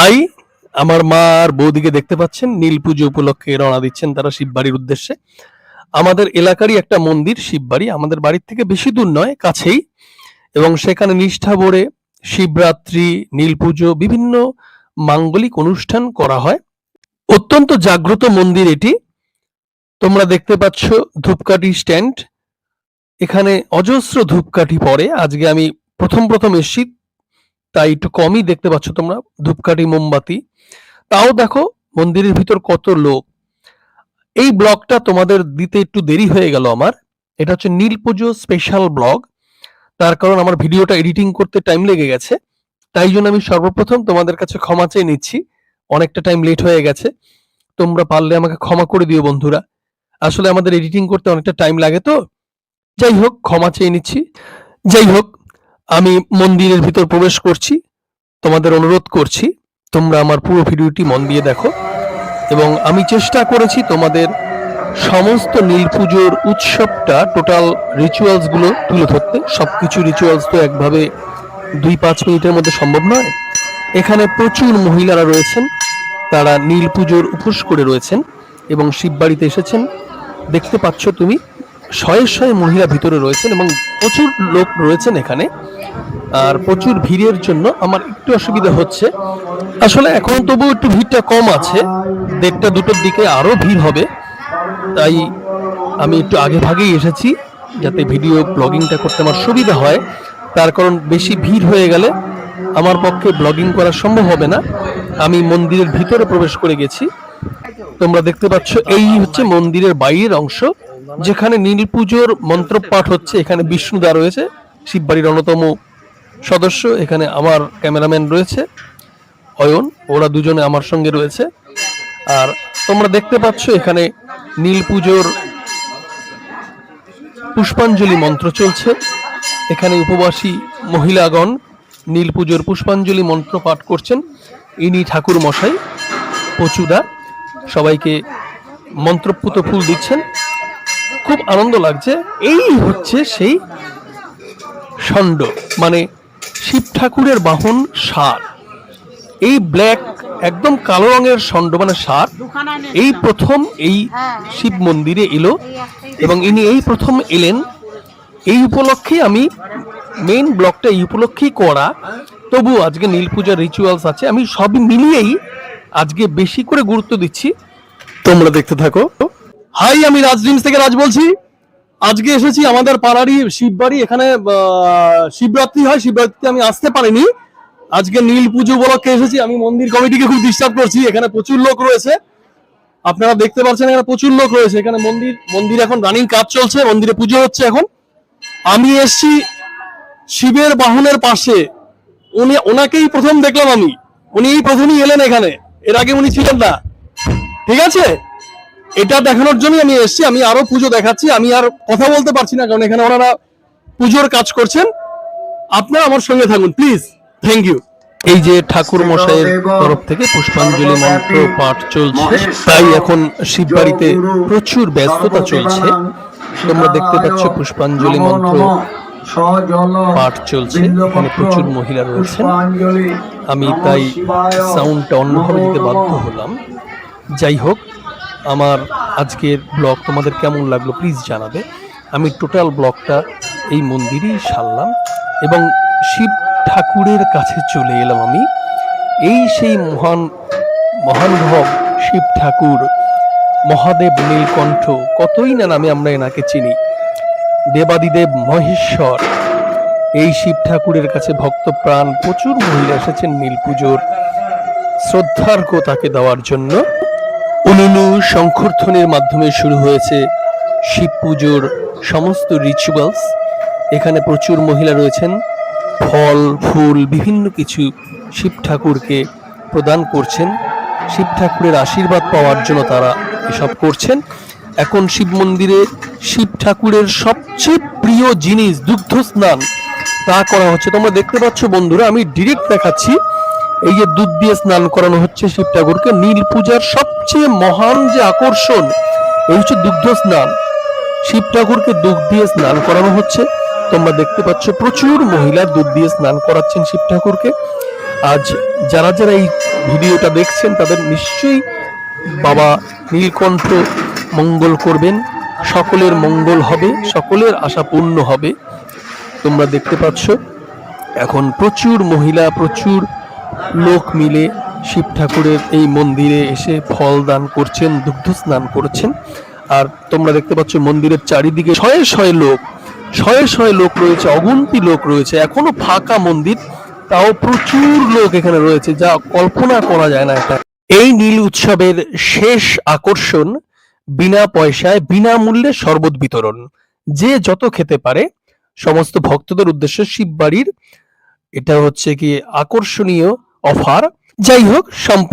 High আমার মা আর বৌদিকে দেখতে পাচ্ছেন, নীল পুজো উপলক্ষে রওনা দিচ্ছেন তারা শিববাড়ির উদ্দেশ্যে। আমাদের এলাকারই একটা মন্দির, শিববাড়ি। আমাদের বাড়ির থেকে বেশি দূর নয়, কাছেই। এবং সেখানে নিষ্ঠা ভরে শিবরাত্রি, নীল পুজো, বিভিন্ন মাঙ্গলিক অনুষ্ঠান করা হয়। অত্যন্ত জাগ্রত মন্দির এটি। তোমরা দেখতে পাচ্ছ ধূপকাঠি স্ট্যান্ড। এখানে অজস্র ধূপকাঠি পড়ে। আজকে আমি প্রথম প্রথম এসছি। তাই একটু কমই দেখতে পাচ্ছ তোমরা, ধূপকাঠি, মোমবাতি। তাও দেখো, মন্দিরের ভিতর কত লোক। এই ব্লগটা তোমাদের দিতে একটু দেরি হয়ে গেল আমার। এটা হচ্ছে নীল পুজো স্পেশাল ব্লগ। তার কারণ আমার ভিডিওটা এডিটিং করতে টাইম লেগে গেছে। তাই জন্য আমি সর্বপ্রথম তোমাদের কাছে ক্ষমা চেয়ে নিচ্ছি। অনেকটা টাইম লেট হয়ে গেছে। তোমরা পারলে আমাকে ক্ষমা করে দিও বন্ধুরা। আসলে আমাদের এডিটিং করতে অনেকটা টাইম লাগে তো। যাই হোক, ক্ষমা চেয়ে নিচ্ছি। যাই হোক আমি মন্দিরের ভিতর প্রবেশ করছি, তোমাদের অনুরোধ করছি, তোমরা আমার পুরো ভিডিওটি মন দিয়ে দেখো। এবং আমি চেষ্টা করেছি তোমাদের সমস্ত নীল পুজোর উৎসবটা টোটাল রিচুয়ালসগুলো তুলে ধরতে। সবকিছু রিচুয়ালস তো একভাবে দুই পাঁচ মিনিটের মধ্যে সম্ভব নয়। এখানে প্রচুর মহিলারা রয়েছেন, তারা নীল পুজোর উপোস করে রয়েছেন এবং শিববাড়িতে এসেছেন। দেখতে পাচ্ছ তুমি শয়ে শয়ে মহিলা ভিতরে রয়েছেন এবং প্রচুর লোক রয়েছেন এখানে। আর প্রচুর ভিড়ের জন্য আমার একটু অসুবিধা হচ্ছে। আসলে এখন তবু একটু ভিড়টা কম আছে। দেড়টা দুটোর দিকে আরও ভিড় হবে। তাই আমি একটু আগে ভাগেই এসেছি যাতে ভিডিও ব্লগিংটা করতে আমার সুবিধা হয়। তার কারণ বেশি ভিড় হয়ে গেলে আমার পক্ষে ব্লগিং করা সম্ভব হবে না। আমি মন্দিরের ভিতরে প্রবেশ করে গেছি। তোমরা দেখতে পাচ্ছ, এই হচ্ছে মন্দিরের বাইরের অংশ। যেখানে নীল পুজোর মন্ত্রপাঠ হচ্ছে, এখানে বিষ্ণুদা রয়েছে, শিববাড়ির অন্যতম সদস্য, এখানে আমার ক্যামেরাম্যান রয়েছে, অয়ন, ওরা দুজনে আমার সঙ্গে রয়েছে। আর তোমরা দেখতে পাচ্ছ, এখানে নীল পুজোর পুষ্পাঞ্জলি মন্ত্র চলছে। এখানে উপবাসী মহিলাগণ নীল পুজোর পুষ্পাঞ্জলি মন্ত্র পাঠ করছেন। ইনি ঠাকুর মশাই, পচুদা, সবাইকে মন্ত্রপুত ফুল দিচ্ছেন। খুব আনন্দ লাগছে। এই হচ্ছে সেই ষণ্ড মানে শিব ঠাকুরের বাহন ষাঁড় এই ব্ল্যাক একদম কালো রঙের ষণ্ড মানে ষাঁড় এই প্রথম এই শিব মন্দিরে এলো এবং ইনি এই প্রথম এলেন। এই উপলক্ষে আমি মেইন ব্লকটা এই উপলক্ষেই করা। তবু আজকে নীল পূজার রিচুয়ালস আছে। আমি সবই মিলিয়েই আজকে বেশি করে গুরুত্ব দিচ্ছি। তোমরা দেখতে থাকো। হাই, আমি রাজ থেকে রাজ বলছি। আজকে এসেছি আমাদের পাড়ারই শিববাড়ি, এখানে শিবরাত্রি হয়, শিবরাত্রিতে আমি আসতে পারিনি। আজকে নীল পুজো উপলক্ষে এসেছি, আমি মন্দির কমিটিকে খুব ডিস্টার্ব করছি, এখানে প্রচুর লোক রয়েছে। আপনারা দেখতে পাচ্ছেন, এখানে প্রচুর লোক রয়েছে। এখানে মন্দির মন্দির এখন রানিং কাজ চলছে, মন্দিরে পুজো হচ্ছে এখন। আমি এসেছি শিবের বাহনের পাশে। উনি, ওনাকেই প্রথম দেখলাম আমি। উনি প্রথমই এলেন এখানে। এর আগে উনি ছিলেন না। ঠিক আছে? এটা দেখানোর জন্যই আমি এসেছি, আমি আরও পুজো দেখাচ্ছি, আমি আর কথা বলতে পারছি না, কারণ এখানে ওনারা পুজোর কাজ করছেন। আপনারা আমার সঙ্গে থাকুন, প্লিজ থ্যাংক ইউ এই যে ঠাকুর মশাইয়ের তরফ থেকে পুষ্পাঞ্জলি মন্ত্র পাঠ চলছে, তাই এখন শিববাড়িতে প্রচুর ব্যস্ততা চলছে। তোমরা দেখতে পাচ্ছ পুষ্পাঞ্জলি মন্ত্র পাঠ চলছে, এখানে প্রচুর মহিলা রয়েছেন। আমি তাই সাউন্ডটা অন্যভাবে দিতে বাধ্য হলাম। যাই হোক আমার আজকের ব্লগ তোমাদের কেমন লাগল প্লিজ জানাবে। আমি টোটাল ব্লগটা এই মন্দিরেই সারলাম এবং শিব ঠাকুরের কাছে চলে এলাম আমি। এই সেই মহান মহানুভব শিব ঠাকুর, মহাদেব নীলকণ্ঠ, কতই না নামে আমরা এনাকে চিনি। দেবাদিদেব মহেশ্বর, এই শিব ঠাকুরের কাছে ভক্ত প্রাণ প্রচুর মহিলা এসেছেন নীল পুজোর। শ্রদ্ধার্ঘ্য তাকে দেওয়ার জন্য। উনুনু শঙ্খধ্বনির মাধ্যমে শুরু হয়েছে শিব পুজোর সমস্ত রিচুয়ালস এখানে প্রচুর মহিলা রয়েছেন। ফল, ফুল, বিভিন্ন কিছু শিব ঠাকুরকে প্রদান করছেন। শিব ঠাকুরের আশীর্বাদ পাওয়ার জন্য তারা এসব করছেন। এখন শিব মন্দিরে শিব ঠাকুরের সবচেয়ে প্রিয় জিনিস দুগ্ধ স্নান তা করা হচ্ছে। তোমরা দেখতে পাচ্ছ বন্ধুরা, আমি ডিরেক্ট দেখাচ্ছি। এই যে দুধ দিয়ে স্নান করানো হচ্ছে শিব ঠাকুরকে, নীল পূজার সবচেয়ে মহান যে আকর্ষণ, এই হচ্ছে দুগ্ধ স্নান। শিব ঠাকুরকে দুধ দিয়ে স্নান করানো হচ্ছে। তোমরা দেখতে পাচ্ছ প্রচুর মহিলা দুধ দিয়ে স্নান করাচ্ছেন শিব ঠাকুরকে। আজ যারা যারা এই ভিডিওটা দেখছেন, তাদের নিশ্চয়ই বাবা নীলকণ্ঠ মঙ্গল করবেন। সকলের মঙ্গল হবে, সকলের আশা পূর্ণ হবে। তোমরা দেখতে পাচ্ছ, এখন প্রচুর মহিলা, প্রচুর লোক মিলে শিব ঠাকুরের এই মন্দিরে এসে ফল দান করছেন, দুগ্ধ স্নান করছেন। আর তোমরা দেখতে পাচ্ছ মন্দিরের চারিদিকে শয়ে শয়ে লোক, শয়ে শয়ে লোক রয়েছে, অগুন্তি লোক রয়েছে। এখনও ফাঁকা মন্দির, তাও প্রচুর লোক এখানে রয়েছে, যা কল্পনা করা যায় না এটা। এই নীল উৎসবের শেষ আকর্ষণ বিনা পয়সায়, বিনামূল্যে শরবত বিতরণ। যে যত খেতে পারে, সমস্ত ভক্তদের উদ্দেশ্যে শিববাড়ির এটা হচ্ছে কি আকর্ষণীয় অফার। যাই হোক সম্পূর্ণ